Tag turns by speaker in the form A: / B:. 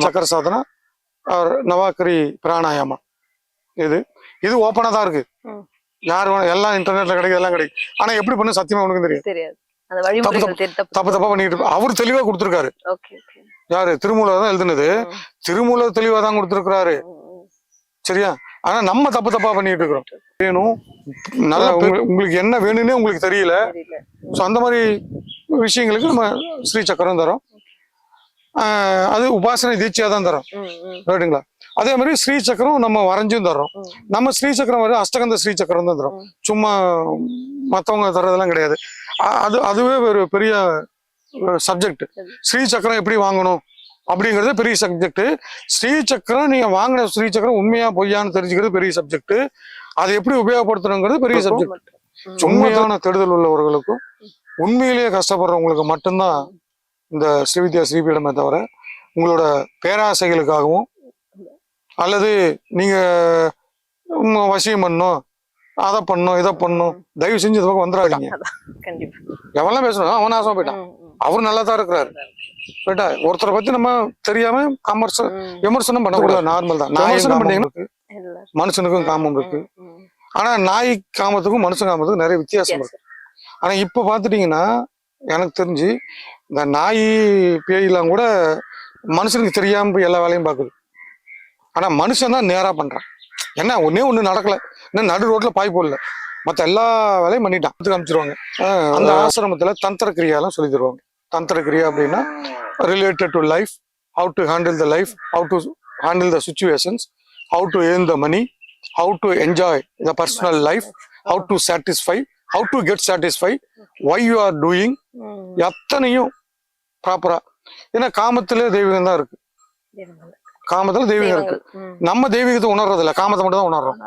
A: சக்கர சாதனா நவாக்கரி பிராணாயாமா. இது இது ஓப்பனா தான் இருக்கு. யார் எல்லாம் இன்டர்நெட்ல கிடைக்கும் எல்லாம் கிடைக்கும் ஆனா எப்படி பண்ணு சத்தியமா உனக்கு தெரியும்
B: தப்பு
A: தப்பு. பண்ணிட்டு. அவர் தெளிவா கொடுத்திருக்காரு. யாரு? திருமூலர் தான் எழுதுனது. திருமூலர் தெளிவா தான் கொடுத்திருக்கிறாரு. சரியா? ஆனா நம்ம தப்பு தப்பா பண்ணிட்டு இருக்கிறோம். வேணும். நல்லா உங்க- உங்களுக்கு என்ன வேணும்னே உங்களுக்கு தெரியல. ஸோ அந்த மாதிரி விஷயங்களுக்கு நம்ம ஸ்ரீ சக்கரம் தரோம். அது உபாசனை தீட்சையா தான் தரோம். ரைட்டுங்களா அதே மாதிரி ஸ்ரீ சக்கரம் நம்ம வரைஞ்சும் தர்றோம். நம்ம ஸ்ரீ சக்கரம் வரை அஷ்டகந்த ஸ்ரீ சக்கரம் தான் தரோம். சும்மா மத்தவங்க தர்றதெல்லாம் கிடையாது. அது அதுவே ஒரு பெரிய சப்ஜெக்ட். ஸ்ரீ சக்கரம் எப்படி வாங்கணும்? அப்படிங்கிறது பெரிய சப்ஜெக்ட் ஸ்ரீ சக்கரம் நீங்க வாங்கின ஸ்ரீ சக்கரம் உண்மையா பொய்யான்னு தெரிஞ்சுக்கிறது பெரிய சப்ஜெக்ட் அதை எப்படி உபயோகப்படுத்தணுங்கிறது பெரிய சப்ஜெக்ட். உண்மையான தேடுதல் உள்ளவர்களுக்கும் உண்மையிலேயே கஷ்டப்படுறவங்களுக்கு மட்டும்தான் இந்த ஸ்ரீவித்யா ஸ்ரீபீடமே தவிர உங்களோட பேராசைகளுக்காகவும் அல்லது நீங்க உம், வசியம் பண்ணணும் அதை பண்ணணும் இதை பண்ணணும் தயவு செஞ்சு இது பக்கம் வந்துடாதீங்க எவன்லாம் பேசணும் அவன் நாசமா போயிட்டான்.
B: ம், ம்,
A: அவர் நல்லா தான் இருக்கிறாரு. ரைட்டா ஒருத்தரை பத்தி நம்ம தெரியாம கமர்ஸ். விமர்சனம் பண்ணக்கூடாது. நார்மல் தான். விமர்சனம் பண்ணீங்கன்னா. மனுஷனுக்கும் காமம் இருக்கு. ஆனா நாய் காமத்துக்கும் மனுஷன் காமத்துக்கும் நிறைய வித்தியாசம். இருக்கு. ஆனா இப்ப பாத்துட்டீங்கன்னா எனக்கு தெரிஞ்சு இந்த நாய் பேயெல்லாம் கூட மனுஷனுக்கு தெரியாம போய் எல்லா வேலையும் பாக்குது. ஆனா மனுஷன் தான் நேரா பண்றான். என்ன ஒண்ணே ஒண்ணு நடக்கல. இன்னும் நடு ரோட்ல பாய் போடல. மத்த எல்லா வேலையும் பண்ணிட்டான். அதுக்கு அனுப்பிச்சிருவாங்க அந்த ஆசிரமத்துல தந்திர கிரியாலாம் சொல்லி தருவாங்க. தந்திர கிரியா அப்படின்னா related to life how to handle the life how to handle the situations how to earn the money how to enjoy the personal life how to satisfy how to get satisfy why you are doing. எத்தனையும் ப்ராப்பரா ஏன்னா காமத்துல தெய்வீகம் தான் இருக்கு. காமத்துல தெய்வீகம் இருக்கு. நம்ம தெய்வீகத்தை உணர்றது இல்ல காமத்தை மட்டும் தான் உணர்றோம்